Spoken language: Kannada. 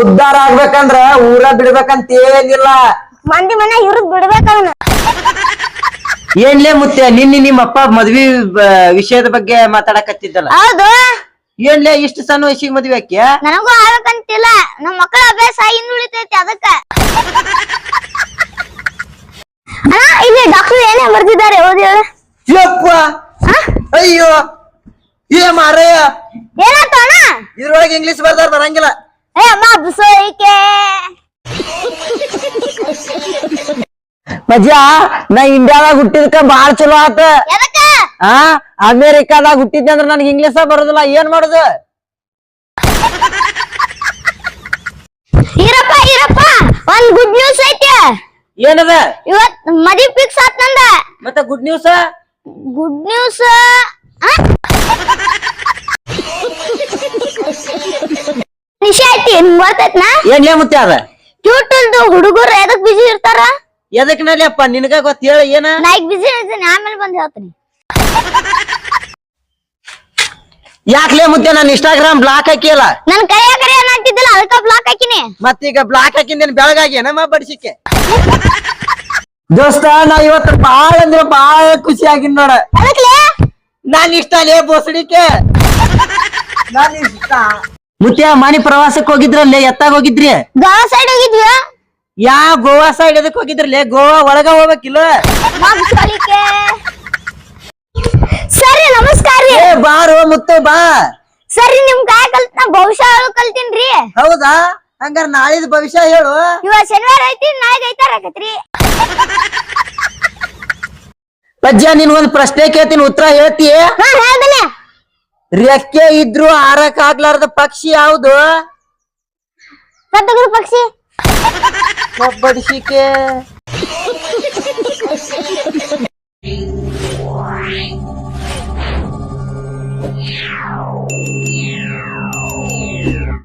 ಉದ್ಧಾರ ಆಗ್ಬೇಕಂದ್ರ ಊರ ಬಿಡ್ಬೇಕಂತ ಏನಿಲ್ಲ. ಮಂದಿ ಮನೆ ಇವ್ರದ್ ಬಿಡ್ಬೇಕ ಏನ್ಲೇ ಮುತ್ತೆ ನಿನ್ನೆ ನಿಮ್ಮಪ್ಪ ಮದ್ವಿ ಬ- ವಿಷಯದ ಬಗ್ಗೆ ಮಾತಾಡಕತ್ತಿದ್ದಲ್ಲ. ಹೌದು. ಏನ್ಲೇ ಇಷ್ಟು ಸಣ್ಣ ವಯಸ್ಸಿಗೆ ಮದ್ವೆ ಆಕ್ಯ ನನಗೂ ಆಗ್ಬೇಕಂತಿಲ್ಲ. ನಮ್ ಮಕ್ಕಳ ಅಭ್ಯಾಸ ಇನ್ನು ಉಳಿತೈತಿ ಅದಕ್ಕ. ಅಣ್ಣ ಇಲ್ಲಿ ಡಾಕ್ಟರ್ ಏನೇ ಬರ್ದಿದ್ದಾರೆ ಓದಿ ಹೇಳು ಯಪ್ಪ. ಆ? ಅಯ್ಯೋ. ಏ ಮಾರಯ್ಯ. ಏನಾಯ್ತು ಅಣ್ಣ? ಇದ್ರೊಳಗೆ ಇಂಗ್ಲಿಷ್ ಬರ್ದಾರ ಬರಂಗಿಲ್ಲ. ಮಜ್ಜ ನಾ ಇಂಡಿಯಾದಾಗ ಹುಟ್ಟಿದ್ಕ ಬಾಳ ಚಲೋ ಆತ. ಆ ಅಮೇರಿಕಾದಾಗ ಹುಟ್ಟಿದ್ದೆ ಅಂದ್ರ ನನ್ಗೆ ಇಂಗ್ಲಿಷ ಬರೋದಿಲ್ಲ ಏನ್ ಮಾಡುದು? ಇರಪ್ಪ ಇರಪ್ಪ ಒಂದ್ ಗುಡ್ ನ್ಯೂಸ್ ಐತೆ. ಏನದ? ಇವತ್ ಮದಿ ಫಿಕ್ಸ್ ಆತ್ ನಂದ. ಮತ್ತೆ ಗುಡ್ ನ್ಯೂಸ್ ಗುಡ್ ನ್ಯೂಸ್ ನಿಶಾ ಐತಿ ನಿಮ್ಗ್ ಗೊತ್ತೈತ್ನಾ ಏನ್ಲೇ ಮುತ್ತೆ ಅದ ಕ್ಯೂಟಲ್ದು ಹುಡುಗರು ಎದಕ್ ಬಿಜಿ ಇರ್ತಾರ? ಎದಕ್ ಅಪ್ಪ ನಿನಗ ಗೊತ್ತ ಹೇಳ ಏನ? ನಾ ಈಗ ಬಿಜಿ ಇರ್ತೀನಿ ಆಮೇಲೆ ಬಂದ್ ಹೇಳ್ತೀನಿ. ಯಾಕ್ಲೇ ಮುತ್ತೆ ನಾನು ಇನ್ಸ್ಟಾಗ್ರಾಮ್ ಬ್ಲಾಕ್ ಹಾಕಿಯಲ್ಲ? ನನ್ ಕೈಯ ಕರೆ ಏನಾಗ್ತಿದ್ದಿಲ್ಲ ಅದಕ್ಕ ಬ್ಲಾಕ್ ಹಾಕಿನಿ. ಮತ್ತೀಗ ಬ್ಲಾಕ್ ಹಾಕಿಂದೇನ್ ಬೆಳಗಾಗಿ ನಮ್ಮ ಬಡಿಸಿಕೆ? ದೋಸ್ತ ನಾ ಇವತ್ತು ಬಾಳ ಅಂದ್ರೆ ಬಾಳ ಖುಷಿ ಆಗಿನ್ ನೋಡ. ನಾನು ನಾನ್ ಇಷ್ಟ ಲೇ ಬೋಸಡಿಕೆ. ನಾನ್ ಇಷ್ಟ. ಮುತ್ಯ ಮಣಿ ಪ್ರವಾಸಕ್ಕೆ ಹೋಗಿದ್ರಲ್ಲೇ ಎತ್ತಾಗ ಹೋಗಿದ್ರಿ? ಗೋವಾ ಸೈಡ್ ಹೋಗಿದ್ವಿ ಯಾ ಗೋವಾ ಸೈಡ್ ಎದಕ್ ಹೋಗಿದ್ರಲ್ಲೇ ಗೋವಾ ಒಳಗ ಹೋಗ್ಬೇಕಿಲ್ಲ? ಸರಿ ನಮಸ್ಕಾರ. ರೀ ಏ ಬಾರೋ ಮುತ್ತು ಬಾ. ಸರಿ ನಿಮ್ ಕಾಯ ಕಲ್ತ ನಾ ಹೇಳು ಕಲ್ತೀನ್ರಿ. ಹೌದಾ? ಹಂಗಾರ ನಾಳಿದ ಭವಿಷ್ಯ ಹೇಳು. ಇವಾಗ ಶನಿವಾರ ಐತಿ ನಾಳೆಗೆ ಐತಾರ ಆಕತ್ರಿ ಪಜ್ಜ ನಿನ್ ಒಂದ್ ಪ್ರಶ್ನೆ ಕೇಳ್ತೀನಿ ಉತ್ತರ ಹೇಳ್ತೀಯ? ಹಾ ರೆಕ್ಕೆ ಇದ್ರು ಹಾರಕ್ ಆಗ್ಲಾರ್ದ ಪಕ್ಷಿ ಯಾವ್ದು? ಸತ್ತಗುರು ಪಕ್ಷಿ. ಬಡಿಸಿಕೆ